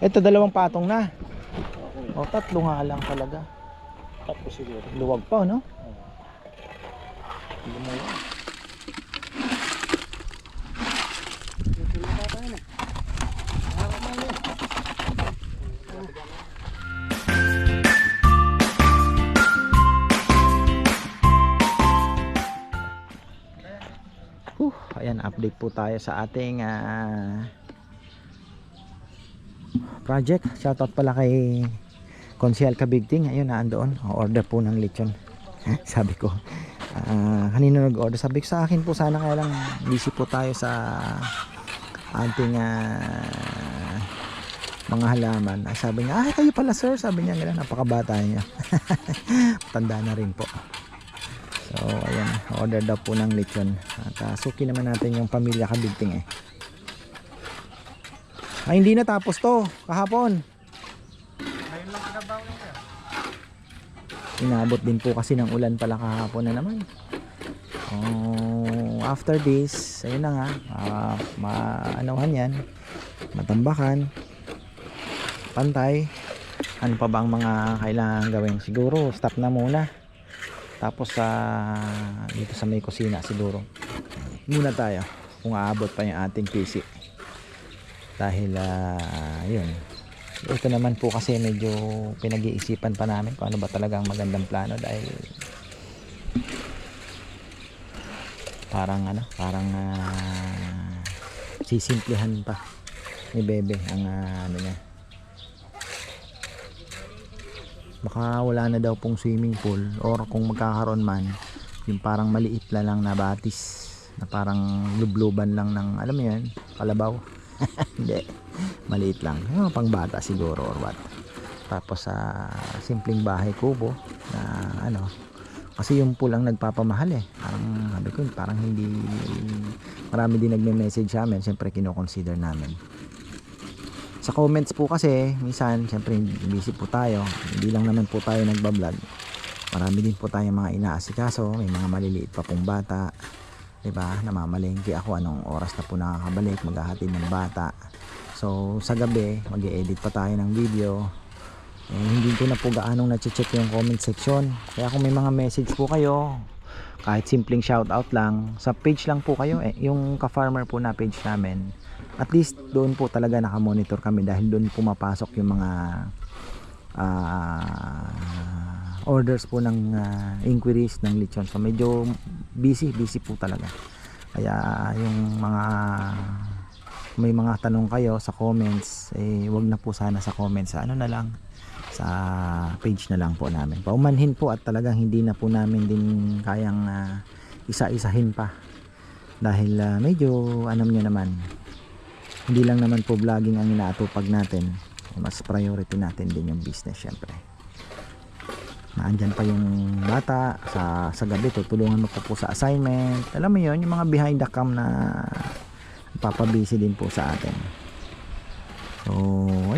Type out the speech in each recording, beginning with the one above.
Ito dalawang patong na. O tatlo nga lang talaga. Tapos siguro. Luwag pa, no? Mo yan. Uh, ayan, update po tayo sa ating ah, project. Shoutout pala kay Konsyal Kabigting. Ayun, naandoon. Order po ng lechon. sabi ko. ah, kanino nag-order? Sabi ko sa akin po sana kaya lang busy po tayo sa ating ah, mga halaman. Ah, sabi niya, ay kayo pala sir. Sabi niya, gano'n, napakabata niya. Tanda na rin po. So, ayan, order daw po ng lechon. At uh, suki naman natin yung pamilya kabigting eh. Ay, hindi na tapos to, kahapon. Ngayon lang kinabaw lang yan. Inabot din po kasi ng ulan pala kahapon na naman. Oh, after this, ayun na nga, ah, maanohan yan, matambakan, pantay. Ano pa ba ang mga kailangan gawin? Siguro, stop na muna. Tapos sa dito sa may kusina siguro. Muna tayo kung aabot pa yung ating PC. Dahil ah, yun. Ito naman po kasi medyo pinag-iisipan pa namin kung ano ba talaga ang magandang plano dahil parang ano, parang ah, sisimplihan pa ni Bebe ang ah, ano niya. Baka wala na daw pong swimming pool or kung magkakaroon man, yung parang maliit na lang na batis na parang lubluban lang ng alam mo yan, kalabaw. Hindi, maliit lang. Mga pangbata siguro or what. Tapos sa simpleng bahay kubo na ano, kasi yung pool ang nagpapamahal eh. Parang sabi ko, parang hindi marami din nagme-message sa amin, syempre kino-consider namin. Sa comments po kasi, minsan, syempre busy po tayo. Hindi lang naman po tayo nagbablog. Marami din po tayong mga inaasikaso. May mga maliliit pa pong bata. 'Di ba? Namamalengke ako anong oras na po nakakabalik, maghahatid ng bata. So, sa gabi, mag-edit pa tayo ng video. Eh, hindi ko na po gaanong na-check yung comment section. Kaya kung may mga message po kayo, kahit simpleng shoutout lang, sa page lang po kayo, eh, yung ka-farmer po na page namin. At least doon po talaga nakamonitor kami dahil doon pumapasok yung mga ah, orders po ng ah, inquiries ng lechon. So medyo busy, busy po talaga. Kaya yung mga may mga tanong kayo sa comments, eh wag na po sana sa comments. Ano na lang sa page na lang po namin. Paumanhin po at talagang hindi na po namin din kayang ah, isa-isahin pa. Dahil ah, medyo alam nyo naman, hindi lang naman po vlogging ang inaatupag natin. Mas priority natin din yung business syempre naandyan pa yung bata sa, sa gabi tutulungan mo po po sa assignment. Alam mo yon yung mga behind the cam na papabisi din po sa atin. So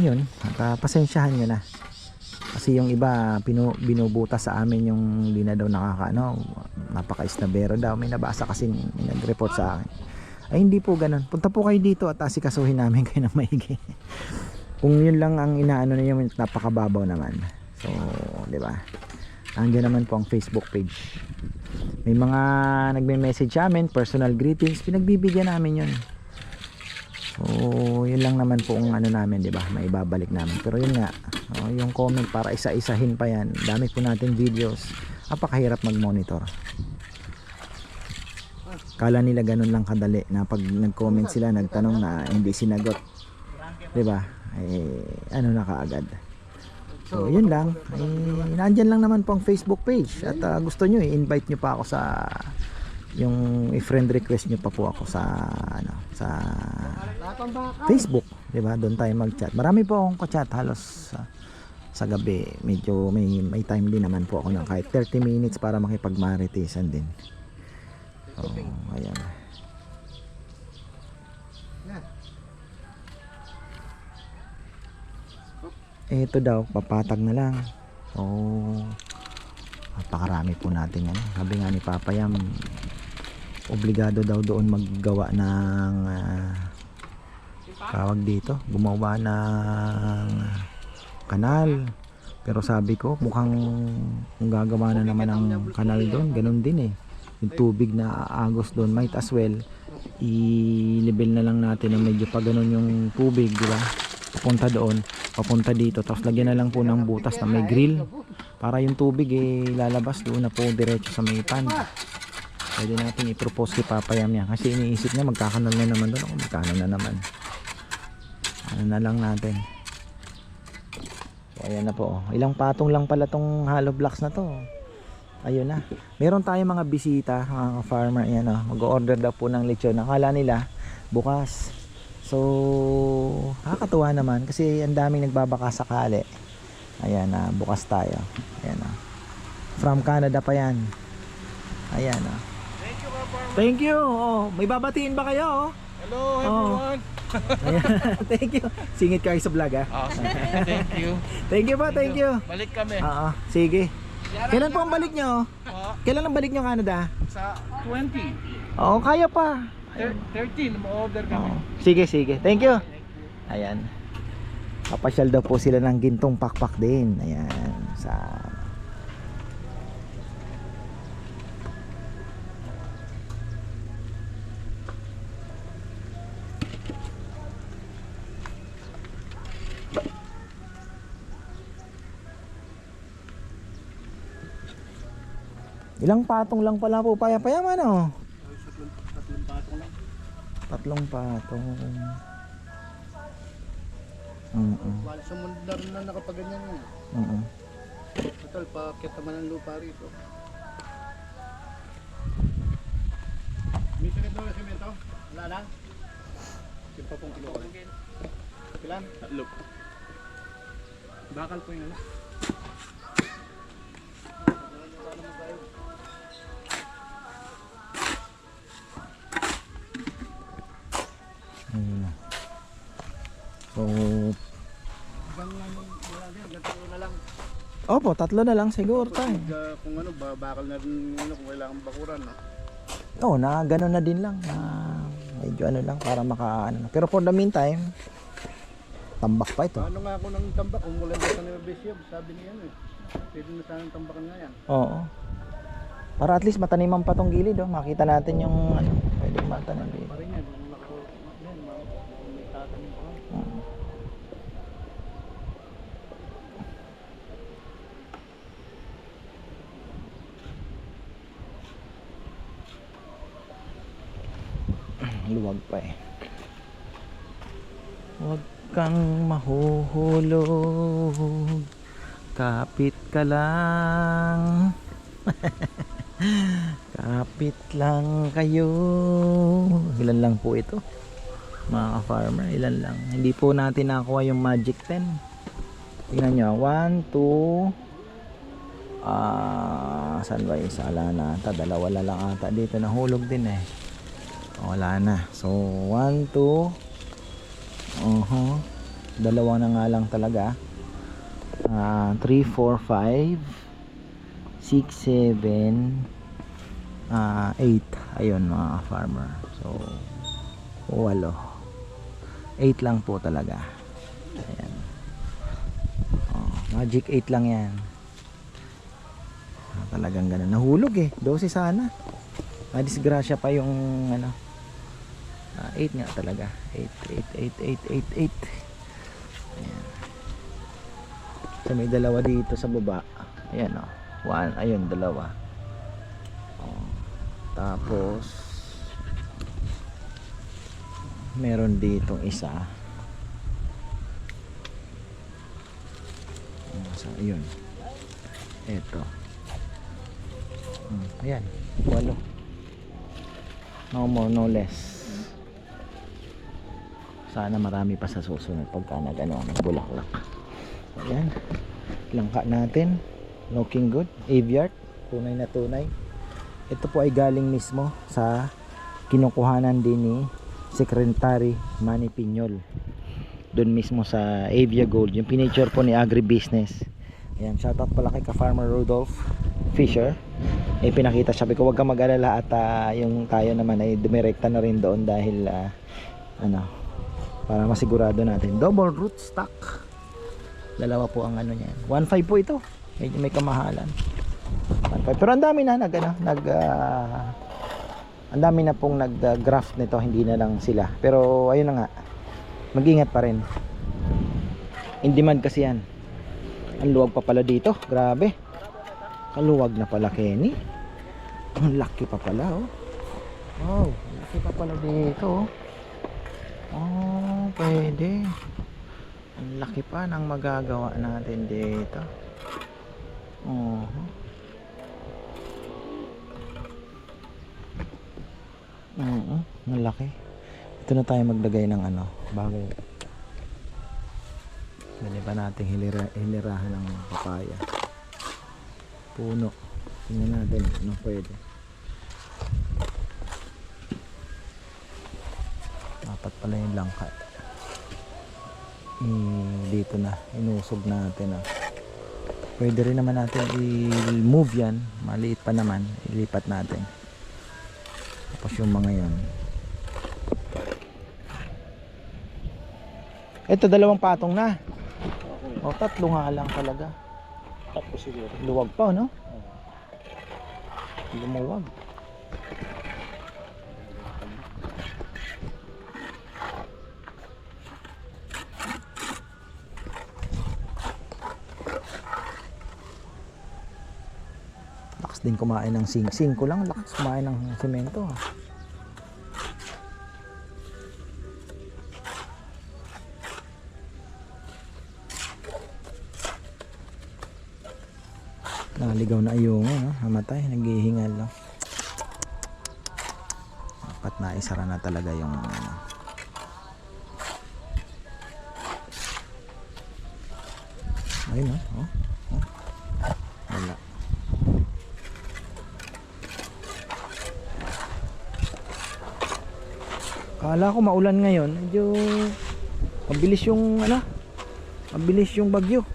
ayun at uh, pasensyahan nyo na. Kasi yung iba pinu, binubuta sa amin yung hindi na daw nakakaano napaka isnabero daw. May nabasa kasi nag-report sa akin. Ay hindi po ganun. Punta po kayo dito at asikasuhin namin kayo ng maigi. Kung yun lang ang inaano na yung napakababaw naman So, 'di ba? Andiyan naman po ang Facebook page. May mga nagme-message sa amin, personal greetings, pinagbibigyan namin 'yon. So, yun lang naman po ang ano namin, 'di ba? Maibabalik namin. Pero yun nga, oh, yung comment para isa-isahin pa 'yan. Dami po nating videos. Napakahirap mag-monitor. Kala nila ganun lang kadali na pag nag-comment sila, nagtanong na hindi sinagot. 'Di ba? Eh, ano na kaagad. So, yun lang. Eh, nandyan lang naman po ang Facebook page. At ah, gusto nyo, i-invite nyo pa ako sa yung i-friend request nyo pa po ako sa ano sa Facebook, 'di ba? Doon tayo mag-chat. Marami po akong ka-chat halos ah, sa gabi. Medyo may may time din naman po ako ng kahit 30 minutes para makipag-maritisan din. Oh, ayan. Ito daw, papatag na lang. Oh, napakarami po natin yan. Sabi nga ni Papa Yam, obligado daw doon maggawa ng ah, tawag dito, gumawa ng kanal. Pero sabi ko, mukhang kung gagawa na naman ng kanal doon, ganun din eh. Yung tubig na aagos doon, might as well, i-level na lang natin na medyo pa ganun yung tubig, di ba? Papunta doon, papunta dito, tapos lagyan na lang po ng butas na may grill. Para yung tubig eh, lalabas doon na po diretso sa may pan. Pwede natin i-propose kay Papayam yan. Kasi iniisip niya magkakanal na naman doon. Magkano na naman. Ano na lang natin. So ayan na po. oh. Ilang patong lang pala tong hollow blocks na to. Ayun na. Meron tayong mga bisita, mga farmer. Ayan o. Mag-order daw po ng lechon. Akala nila bukas. So, nakakatuwa naman kasi ang daming nagbabaka sakali. Ayan na, bukas tayo. Ayan na. From Canada pa yan. Ayan na. Thank you, Kapar. Thank you. Oh, may babatiin ba kayo? Oh? Hello, Oh. everyone. Ayan. thank you. Singit kayo sa vlog ah. Awesome. Thank you. Thank you pa, thank you. Balik kami. Oo, sige. Kailan po ang balik nyo? Kailan ang balik nyo Canada? sa 20. Oo, kaya pa. Thir- 13, ma-order kami. Sige, sige. Thank you. Ayan. Papasyal daw po sila ng gintong pakpak din. Ayan. Sa... Ilang patong lang pala po paya-payaman oh. Tatlong patong. Mm Wala sa mundo na rin na nakapaganyan yun. mm Total, pakit naman ang lupa rito. May daw na simento? Wala na? Simpa pong kilo. Ilan? Tatlo. Bakal po yun ano? Ayun na. Opo, tatlo na lang siguro tayo. Pag, uh, kung ano, ba- bakal na rin ano, kung kailangan bakuran. No? Oo, na gano'n na din lang. Na medyo ano lang para maka ano. Pero for the meantime, tambak pa ito. Paano nga ako ng tambak? Kung mula na sa Nueva Ecija, sabi niya ano eh. Pwede na sana tambakan nga yan. Oo. Para at least mataniman pa tong gilid, oh. Makita natin yung ano, pwede matanim dito. Pa rin yan. Kung nako, yan, ma- kung may tatanim pa. Oo. Luwag pa eh. Huwag kang mahuhulog. Kapit ka lang. Kapit lang kayo. Ilan lang po ito? Mga farmer, ilan lang. Hindi po natin nakuha yung magic 10. Tingnan nyo. 1, 2, Ah, saan ba isa? Wala na ata. Dalawa lang ata. Dito nahulog din eh. Wala na. So, 1, 2. Uh-huh. Dalawa na nga lang talaga. Ah, 3, 4, 5. 6, 7. Ah, 8. Ayun mga farmer. So, walo. 8 lang po talaga. Ayan. Oh, magic 8 lang yan. Ah, talagang ganun. Nahulog eh. 12 sana. Madisgrasya pa yung ano. Ah, 8 nga talaga. 8, 8, 8, 8, 8, 8. Ayan. So may dalawa dito sa baba. Ayan oh. One, ayun, dalawa. Oh. Tapos meron ditong isa. Oh, sa ayun. Ito. Hmm, ayan, walo. No more, no less. Sana marami pa sa susunod pagka nag ano, nagbulaklak. Ayan. Langka natin. Looking good. Aviart. Tunay na tunay. Ito po ay galing mismo sa kinukuhanan din ni Secretary Manny Piñol. Doon mismo sa Avia Gold. Yung pinature po ni Agribusiness. Ayan, shoutout pala kay ka-farmer Rudolph Fisher. Eh pinakita sabi ko wag ka mag-alala at ah, yung tayo naman ay dumirekta na rin doon dahil ah, ano Para masigurado natin. Double root stock. Dalawa po ang ano niyan. 1.5 po ito. Medyo may kamahalan. 1.5. Pero ang dami na nag ano, nag ah, ang dami na pong nag-graft nito, hindi na lang sila. Pero ayun na nga. Mag-ingat pa rin. In demand kasi yan. Ang luwag pa pala dito. Grabe. Kaluwag na pala Kenny. Ang laki pa pala oh. Wow, laki pa pala dito oh. Oh, pwede. Ang laki pa ng magagawa natin dito. Oh. Oo, ang laki. Ito na tayo maglagay ng ano, bago. Dali pa natin hilira, hilirahan ng papaya. Puno. Tingnan natin ano pwede. Dapat pala yung langka. I- dito na, inusog natin ah. Pwede rin naman natin i-move yan. Maliit pa naman. Ilipat natin. Tapos yung mga yan. Ito dalawang patong na. O tatlo nga lang talaga. Tapos siguro. Luwag pa no? Lumuwag. Lakas din kumain ng sing-sing ko lang. Lakas kumain ng semento. ah. Naligaw na ayungo, no? Namatay, naghihingal lang. Dapat na isara na talaga yung ano. Ayun, no? Oh, Kala ko maulan ngayon, medyo mabilis yung ano, mabilis yung bagyo.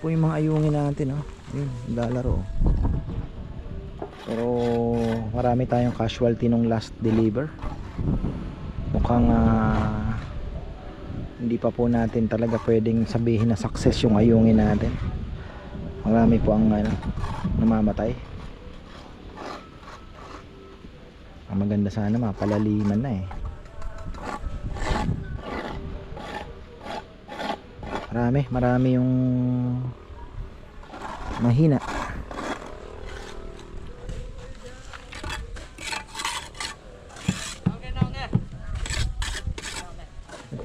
Po yung mga ayungin natin, oh. Yun, lalaro. oh. Pero marami tayong casualty nung last deliver. Mukhang ah, hindi pa po natin talaga pwedeng sabihin na success yung ayungin natin. Marami po ang ano, namamatay. Ang maganda sana mapalaliman na eh. Marami, marami yung mahina.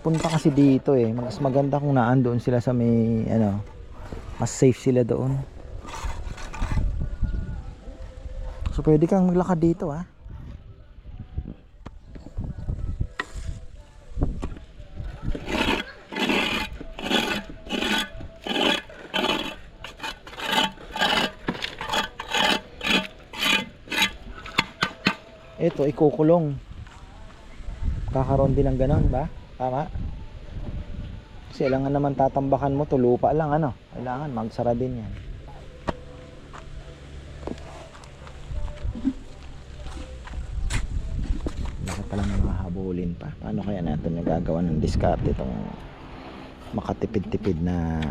Punta kasi dito eh. Mas maganda kung naandoon sila sa may ano, mas safe sila doon. So pwede kang maglakad dito ah. Ito, ikukulong. Kakaroon din ng ganon ba? Tama? Kasi kailangan naman tatambakan mo to lupa lang ano. Kailangan magsara din yan. Bakit pala may mga habulin pa? Paano kaya natin nagagawa ng discard itong makatipid-tipid na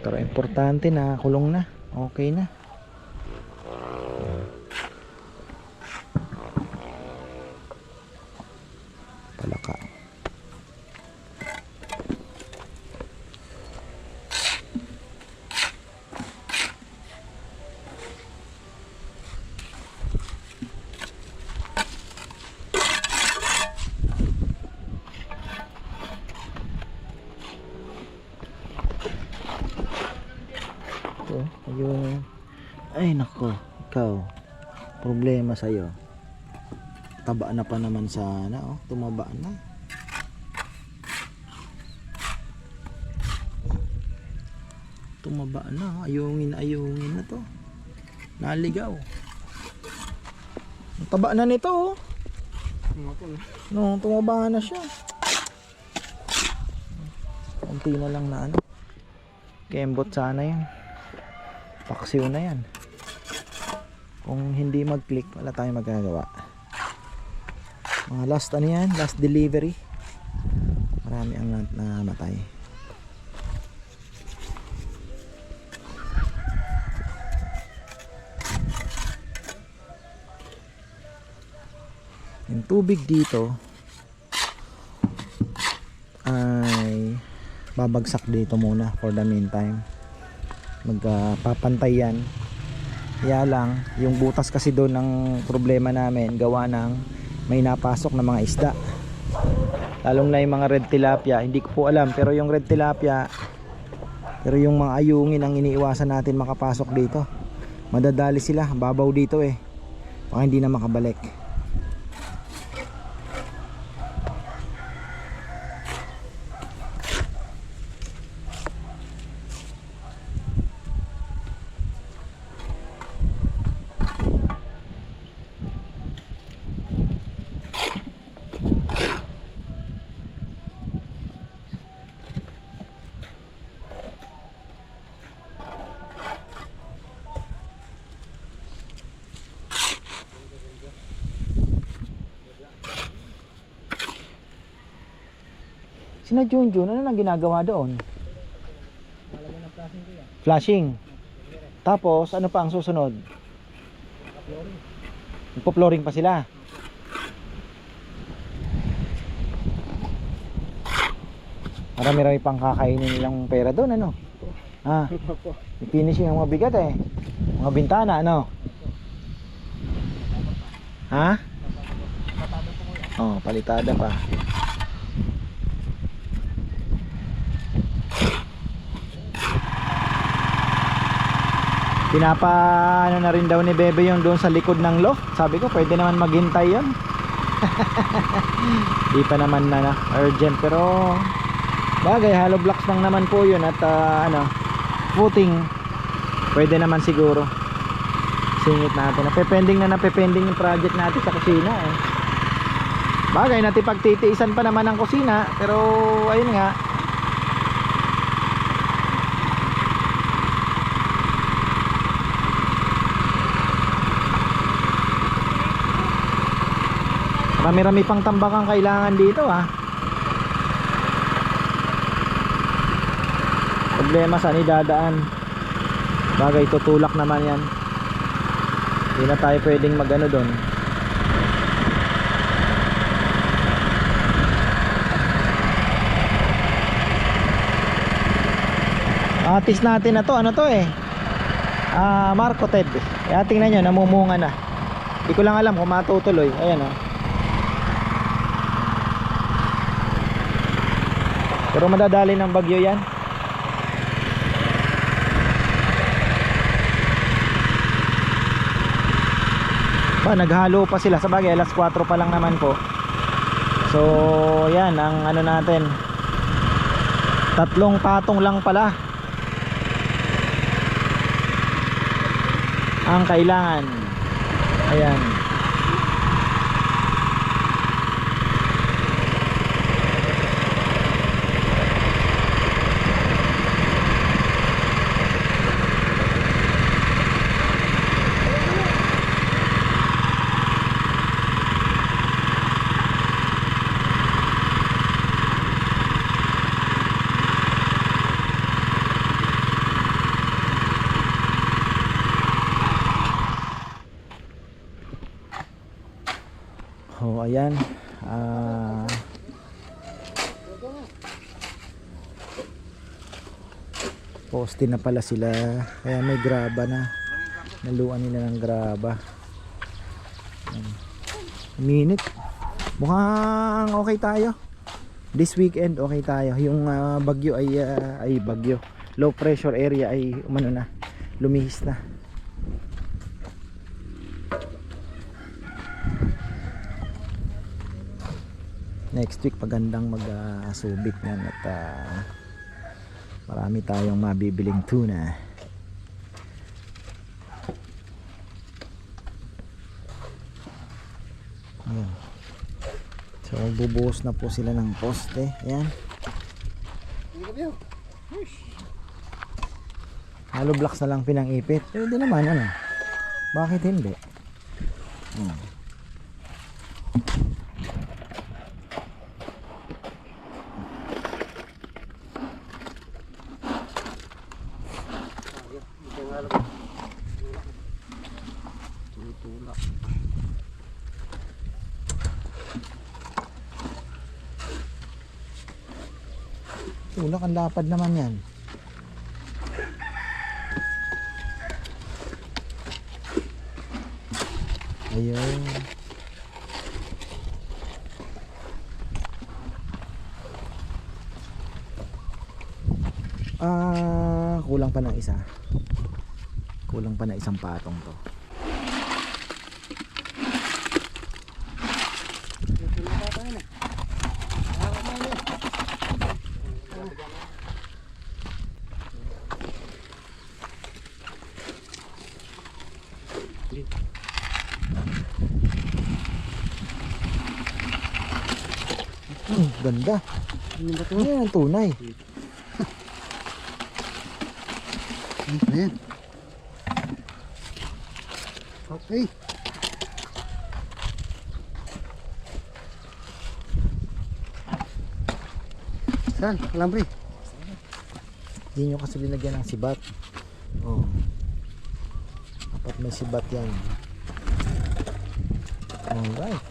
pero importante na kulong na okay na palaka Ito, ayun. Ay, nako. Ikaw. Problema sa'yo. Taba na pa naman sana, oh. Tumaba na. Tumaba na. Ayungin, ayungin na to. Naligaw. Taba na nito, oh. No, tumaba na siya. Kunti na lang na ano. Kembot sana yan. Paksiw na yan. Kung hindi mag-click, wala tayong magagawa. Mga last ano yan, last delivery. Marami ang na- namatay. Yung tubig dito ay babagsak dito muna for the meantime. Magpapantay yan. Kaya lang, yung butas kasi doon ng problema namin, gawa ng may napasok na mga isda. Lalong na yung mga red tilapia, hindi ko po alam, pero yung red tilapia, pero yung mga ayungin ang iniiwasan natin makapasok dito. Madadali sila, babaw dito eh. Baka hindi na makabalik. Sina Junjun, ano nang ginagawa doon? Flashing. Tapos, ano pa ang susunod? Nagpo-flooring pa sila. Marami-rami pang kakainin nilang pera doon, ano? Ah, finishing ang mga bigat eh. Mga bintana, ano? Ha? Oh, palitada pa. Pinapa ano na rin daw ni Bebe yung doon sa likod ng lock. Sabi ko pwede naman maghintay yon. Di pa naman na, na urgent pero bagay hollow blocks lang naman po yun at ah, ano footing pwede naman siguro singit natin napepending na napepending yung project natin sa kusina eh bagay natin pagtitiisan pa naman ang kusina pero ayun nga Marami-rami pang tambakang kailangan dito ah. Problema saan idadaan. Bagay tutulak naman yan. Hindi na tayo pwedeng magano doon. Atis natin na to, ano to eh? Ah, Marco Ted. Kaya tingnan nyo, namumunga na. Hindi ko lang alam kung matutuloy. Ayan oh. Pero madadali ng bagyo yan. Ba, naghalo pa sila. Sa bagay, alas 4 pa lang naman po. So, yan, ang ano natin. Tatlong patong lang pala. Ang kailangan. Ayan. Oh, ayan. Ah. Poste na pala sila. Kaya may graba na. Naluan nila ng graba. Minute. Mukhang okay tayo. This weekend okay tayo. Yung ah, bagyo ay ah, ay bagyo. Low pressure area ay umano na. Lumihis na. Next week pagandang mag-subik yan at ah, marami tayong mabibiling tuna. Ayan. so bubuhos na po sila ng poste. Yan hollow blocks na lang pinang ipit pwede naman ano? Bakit hindi? Hmm. Tutulak. Tulak ang lapad naman yan. Ayun. Ah, kulang pa ng isa. Kulang pa na isang patong to. Hmm, ganda. Ano ba ito? Ano yan ang tunay? Ayan. Okay. Saan? Alambre. Hindi nyo kasi linagyan ng sibat. Oh. Dapat may sibat yan. Alright.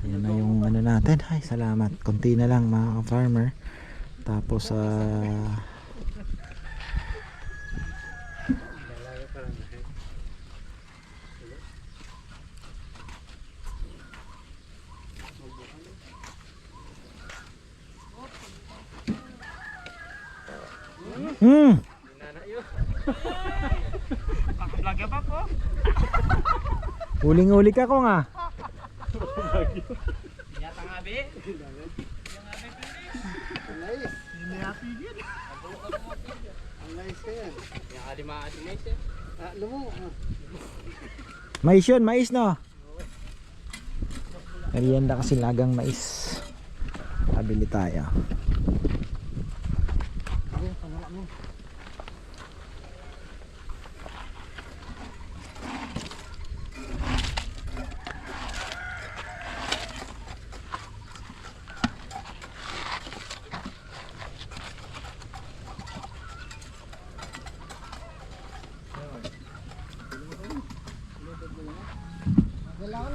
Ayan na yung ano natin. Ay, salamat. Konti na lang mga ka-farmer. Tapos, ah... Hmm. Ko nga. Hindi napigil. Ang nice ka lumo. Ah. Mais yun, mais no. Merienda kasi lagang mais. Pabili tayo.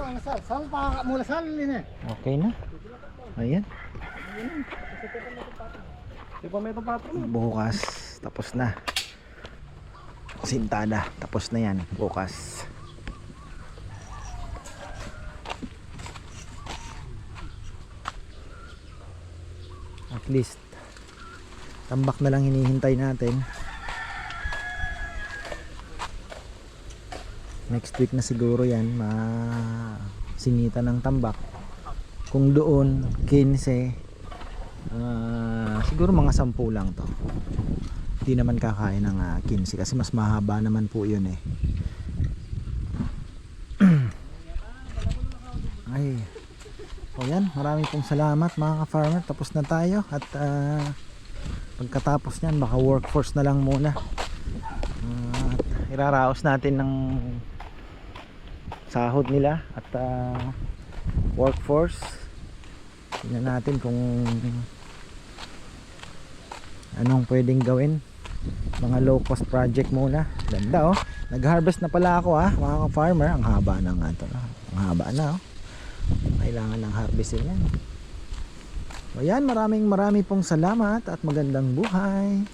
Lang, sal. Sal pa mula sal ini. Okay na. Ayan. Bukas. Tapos na. Sintada. Tapos na yan. Bukas. At least tambak na lang hinihintay natin. Next week na siguro yan ma singita ng tambak. Kung doon 15 Ah, siguro mga 10 lang to. Hindi naman kakain ng ah, 15 kasi mas mahaba naman po 'yun eh. Ay. O yan, marami pong salamat mga ka-farmer. Tapos na tayo at ah, pagkatapos niyan baka workforce na lang muna. At iraraos natin ng sahod nila at ah, workforce. Tingnan natin kung anong pwedeng gawin. Mga low cost project muna. Ganda oh. Nag-harvest na pala ako ah mga farmer ang haba na nga ito ang haba na oh. Kailangan ng harvestin yan. O yan maraming maraming pong salamat at magandang buhay